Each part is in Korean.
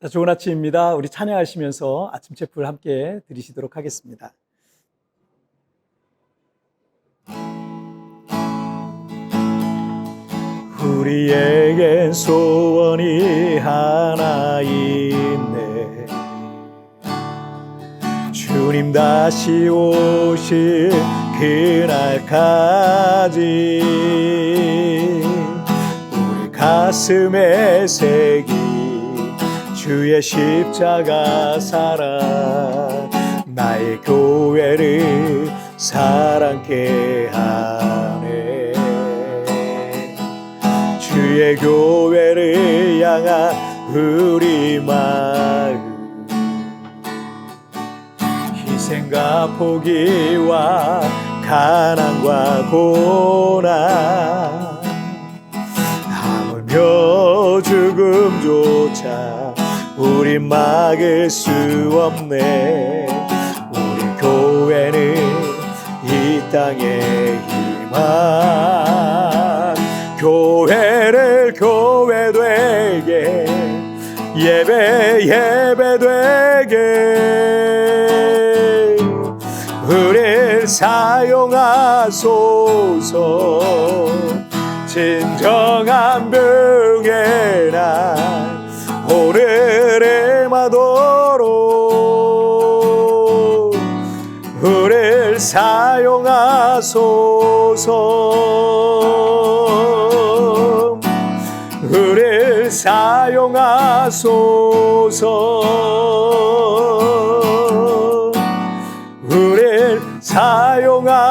자, 좋은 아침입니다. 우리 찬양하시면서 아침 체프를 함께 드리시도록 하겠습니다. 우리에겐 소원이 하나 있네. 주님 다시 오실 그날까지 우리 가슴에 새기 주의 십자가 사랑 나의 교회를 사랑케 하네. 주의 교회를 향한 우리 마음. 희생과 포기와 가난과 고난 하물며 죽음조차 우리 막을 수 없네. 우리 교회는 이 땅의 희망 교회를 교회 되게 예배 예배 되게. 우릴 사용하소서. 진정한 병의 날오 마도록 우릴 사용하소서. 우릴 사용하소서. 우릴 사용하소서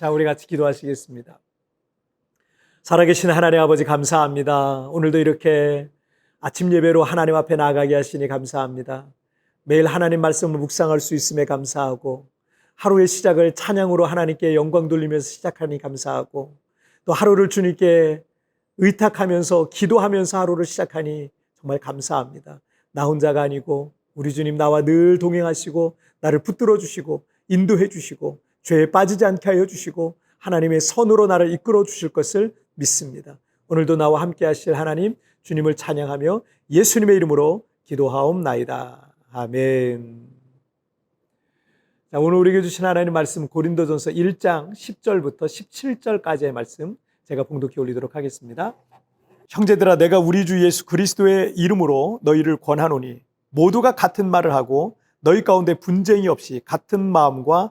자, 우리 같이 기도하시겠습니다. 살아계신 하나님 아버지 감사합니다. 오늘도 이렇게 아침 예배로 하나님 앞에 나가게 하시니 감사합니다. 매일 하나님 말씀을 묵상할 수 있음에 감사하고 하루의 시작을 찬양으로 하나님께 영광 돌리면서 시작하니 감사하고 또 하루를 주님께 의탁하면서 기도하면서 하루를 시작하니 정말 감사합니다. 나 혼자가 아니고 우리 주님 나와 늘 동행하시고 나를 붙들어 주시고 인도해 주시고 죄에 빠지지 않게 하여 주시고 하나님의 선으로 나를 이끌어 주실 것을 믿습니다. 오늘도 나와 함께 하실 하나님 주님을 찬양하며 예수님의 이름으로 기도하옵나이다. 아멘. 자, 오늘 우리에게 주신 하나님 말씀 고린도전서 1장 10절부터 17절까지의 말씀 제가 봉독해 올리도록 하겠습니다. 형제들아 내가 우리 주 예수 그리스도의 이름으로 너희를 권하노니 모두가 같은 말을 하고 너희 가운데 분쟁이 없이 같은 마음과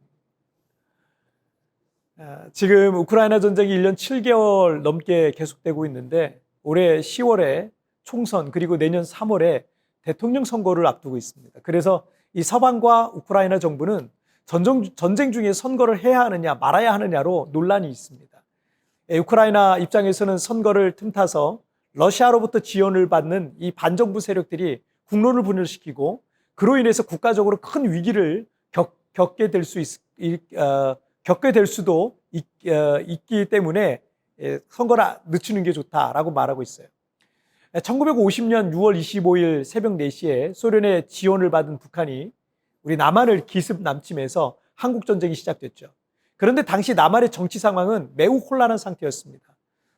지금 우크라이나 전쟁이 1년 7개월 넘게 계속되고 있는데 올해 10월에 총선 그리고 내년 3월에 대통령 선거를 앞두고 있습니다. 그래서 이 서방과 우크라이나 정부는 전쟁, 전쟁 중에 선거를 해야 하느냐 말아야 하느냐로 논란이 있습니다. 우크라이나 입장에서는 선거를 틈타서 러시아로부터 지원을 받는 이 반정부 세력들이 국론을 분열시키고 그로 인해서 국가적으로 큰 위기를 겪, 겪게 될 수 있, 어, 겪게 될 수도 있, 어, 있기 때문에 예, 선거를 늦추는 게 좋다라고 말하고 있어요. 1950년 6월 25일 새벽 4시에 소련의 지원을 받은 북한이 우리 남한을 기습 남침해서 한국 전쟁이 시작됐죠. 그런데 당시 남한의 정치 상황은 매우 혼란한 상태였습니다.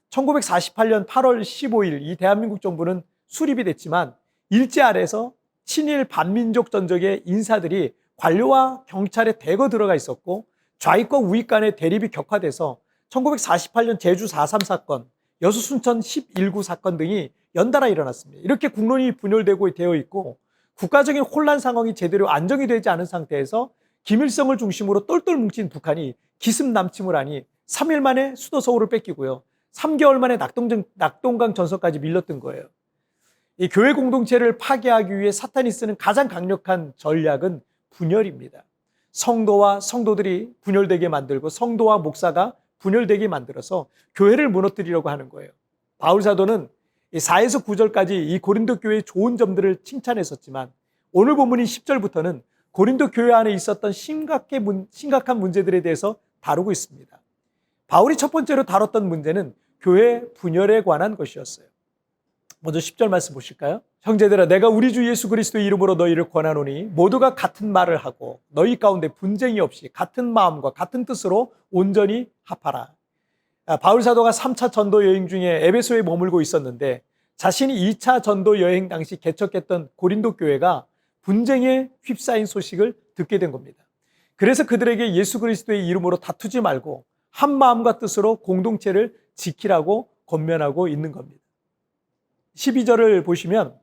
1948년 8월 15일 이 대한민국 정부는 수립이 됐지만 일제 아래서 친일 반민족 전적의 인사들이 관료와 경찰에 대거 들어가 있었고 좌익과 우익 간의 대립이 격화돼서 1948년 제주 4.3 사건, 여수 순천 11구 사건 등이 연달아 일어났습니다. 이렇게 국론이 분열되고 되어 있고 국가적인 혼란 상황이 제대로 안정이 되지 않은 상태에서 김일성을 중심으로 똘똘 뭉친 북한이 기습남침을 하니 3일 만에 수도 서울을 뺏기고요. 3개월 만에 낙동정, 낙동강 전선까지 밀렸던 거예요. 이 교회 공동체를 파괴하기 위해 사탄이 쓰는 가장 강력한 전략은 분열입니다. 성도와 성도들이 분열되게 만들고 성도와 목사가 분열되게 만들어서 교회를 무너뜨리려고 하는 거예요. 바울 사도는 4에서 9절까지 이 고린도 교회의 좋은 점들을 칭찬했었지만 오늘 본문인 10절부터는 고린도 교회 안에 있었던 심각해 문- 심각한 문제들에 대해서 다루고 있습니다. 바울이 첫 번째로 다뤘던 문제는 교회 분열에 관한 것이었어요. 먼저 10절 말씀 보실까요? 형제들아 내가 우리 주 예수 그리스도의 이름으로 너희를 권하노니 모두가 같은 말을 하고 너희 가운데 분쟁이 없이 같은 마음과 같은 뜻으로 온전히 합하라. 아, 바울 사도가 3차 전도 여행 중에 에베소에 머물고 있었는데 자신이 2차 전도 여행 당시 개척했던 고린도 교회가 분쟁에 휩싸인 소식을 듣게 된 겁니다. 그래서 그들에게 예수 그리스도의 이름으로 다투지 말고 한 마음과 뜻으로 공동체를 지키라고 권면하고 있는 겁니다. 12절을 보시면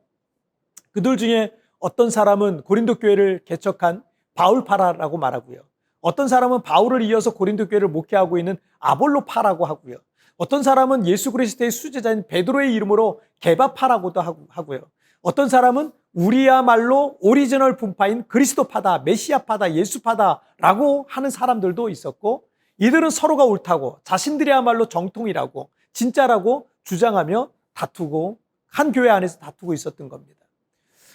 그들 중에 어떤 사람은 고린도 교회를 개척한 바울파라라고 말하고요. 어떤 사람은 바울을 이어서 고린도 교회를 목회하고 있는 아볼로파라고 하고요. 어떤 사람은 예수 그리스도의 수제자인 베드로의 이름으로 게바파라고도 하고- 하고요. 어떤 사람은 우리야말로 오리지널 분파인 그리스도파다, 메시아파다, 예수파다라고 하는 사람들도 있었고 이들은 서로가 옳다고 자신들이야말로 정통이라고 진짜라고 주장하며 다투고 한 교회 안에서 다투고 있었던 겁니다.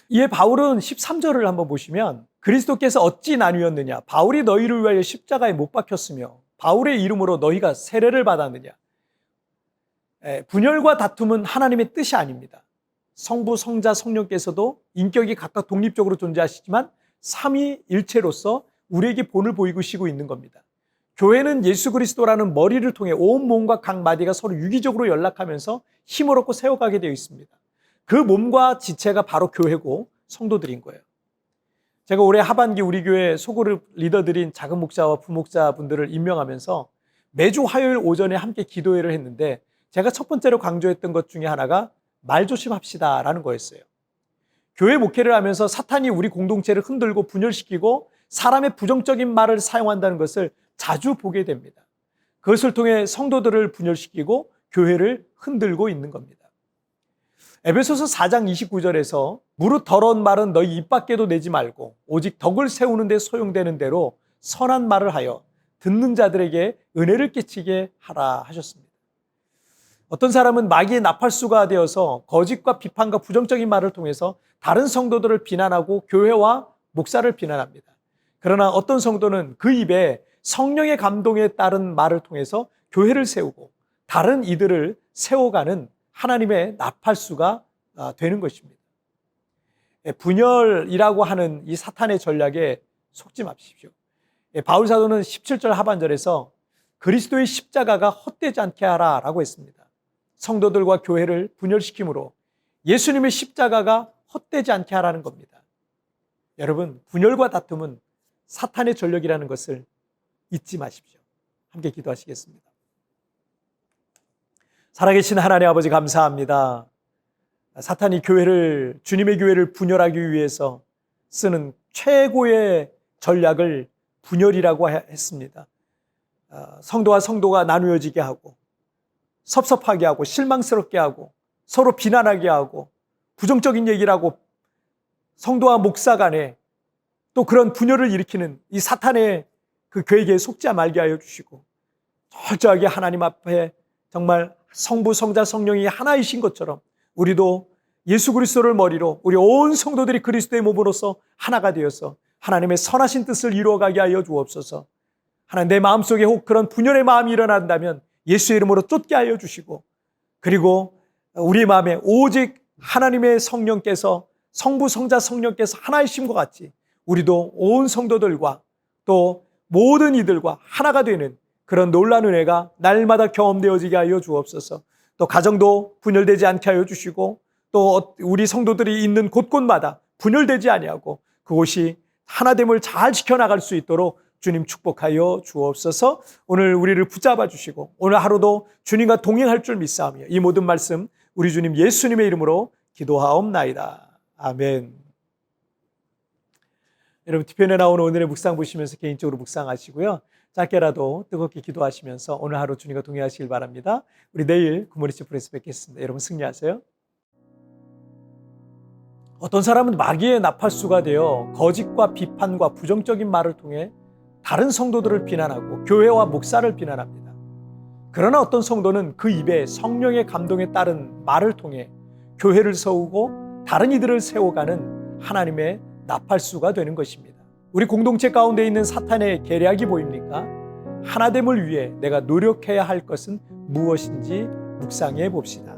이에 바울은 13절을 한번 보시면 그리스도께서 어찌 나뉘었느냐 바울이 너희를 위하여 십자가에 못 박혔으며 바울의 이름으로 너희가 세례를 받았느냐 에, 분열과 다툼은 하나님의 뜻이 아닙니다. 성부, 성자, 성령께서도 인격이 각각 독립적으로 존재하시지만 삼위 일체로서 우리에게 본을 보이시고 있는 겁니다. 교회는 예수 그리스도라는 머리를 통해 온 몸과 각 마디가 서로 유기적으로 연락하면서 힘을 얻고 세워가게 되어 있습니다. 그 몸과 지체가 바로 교회고 성도들인 거예요. 제가 올해 하반기 우리 교회 소그룹 리더들인 작은 목자와 부목자분들을 임명하면서 매주 화요일 오전에 함께 기도회를 했는데 제가 첫 번째로 강조했던 것 중에 하나가 말 조심합시다라는 거였어요. 교회 목회를 하면서 사탄이 우리 공동체를 흔들고 분열시키고 사람의 부정적인 말을 사용한다는 것을 자주 보게 됩니다. 그것을 통해 성도들을 분열시키고 교회를 흔들고 있는 겁니다. 에베소서 4장 29절에서 무릇 더러운 말은 너희 입 밖에도 내지 말고 오직 덕을 세우는 데 소용되는 대로 선한 말을 하여 듣는 자들에게 은혜를 끼치게 하라 하셨습니다. 어떤 사람은 마귀의 나팔수가 되어서 거짓과 비판과 부정적인 말을 통해서 다른 성도들을 비난하고 교회와 목사를 비난합니다. 그러나 어떤 성도는 그 입에 성령의 감동에 따른 말을 통해서 교회를 세우고 다른 이들을 세워가는 하나님의 나팔수가 아, 되는 것입니다. 예, 분열이라고 하는 이 사탄의 전략에 속지 마십시오. 예, 바울 사도는 17절 하반절에서 그리스도의 십자가가 헛되지 않게 하라라고 했습니다. 성도들과 교회를 분열시키므로 예수님의 십자가가 헛되지 않게 하라는 겁니다. 여러분, 분열과 다툼은 사탄의 전력이라는 것을 잊지 마십시오. 함께 기도하시겠습니다. 살아계신 하나님 아버지 감사합니다. 사탄이 교회를, 주님의 교회를 분열하기 위해서 쓰는 최고의 전략을 분열이라고 했습니다. 아, 성도와 성도가 나누어지게 하고, 섭섭하게 하고, 실망스럽게 하고, 서로 비난하게 하고, 부정적인 얘기를 하고, 성도와 목사 간에 또 그런 분열을 일으키는 이 사탄의 그 교회에 속지 말게 하여 주시고, 철저하게 하나님 앞에 정말 성부, 성자, 성령이 하나이신 것처럼 우리도 예수 그리스도를 머리로 우리 온 성도들이 그리스도의 몸으로서 하나가 되어서 하나님의 선하신 뜻을 이루어가게 하여 주옵소서. 하나님 내 마음속에 혹 그런 분열의 마음이 일어난다면 예수의 이름으로 쫓게 하여 주시고 그리고 우리 마음에 오직 하나님의 성령께서 성부, 성자, 성령께서 하나이심과 같이 우리도 온 성도들과 또 모든 이들과 하나가 되는 그런 놀라운 은혜가 날마다 경험되어지게 하여 주옵소서. 또 가정도 분열되지 않게 하여 주시고 또 우리 성도들이 있는 곳곳마다 분열되지 아니하고 그곳이 하나됨을 잘 지켜나갈 수 있도록 주님 축복하여 주옵소서 오늘 우리를 붙잡아 주시고 오늘 하루도 주님과 동행할 줄 믿사오며 이 모든 말씀 우리 주님 예수님의 이름으로 기도하옵나이다. 아멘. 여러분 뒤편에 나오는 오늘의 묵상 보시면서 개인적으로 묵상하시고요. 짧게라도 뜨겁게 기도하시면서 오늘 하루 주님과 동행하시길 바랍니다. 우리 내일 굿모닝 프레스 뵙겠습니다. 여러분 승리하세요. 어떤 사람은 마귀의 나팔수가 되어 거짓과 비판과 부정적인 말을 통해 다른 성도들을 비난하고 교회와 목사를 비난합니다. 그러나 어떤 성도는 그 입에 성령의 감동에 따른 말을 통해 교회를 세우고 다른 이들을 세워가는 하나님의 나팔수가 되는 것입니다. 우리 공동체 가운데 있는 사탄의 계략이 보입니까? 하나됨을 위해 내가 노력해야 할 것은 무엇인지 묵상해 봅시다.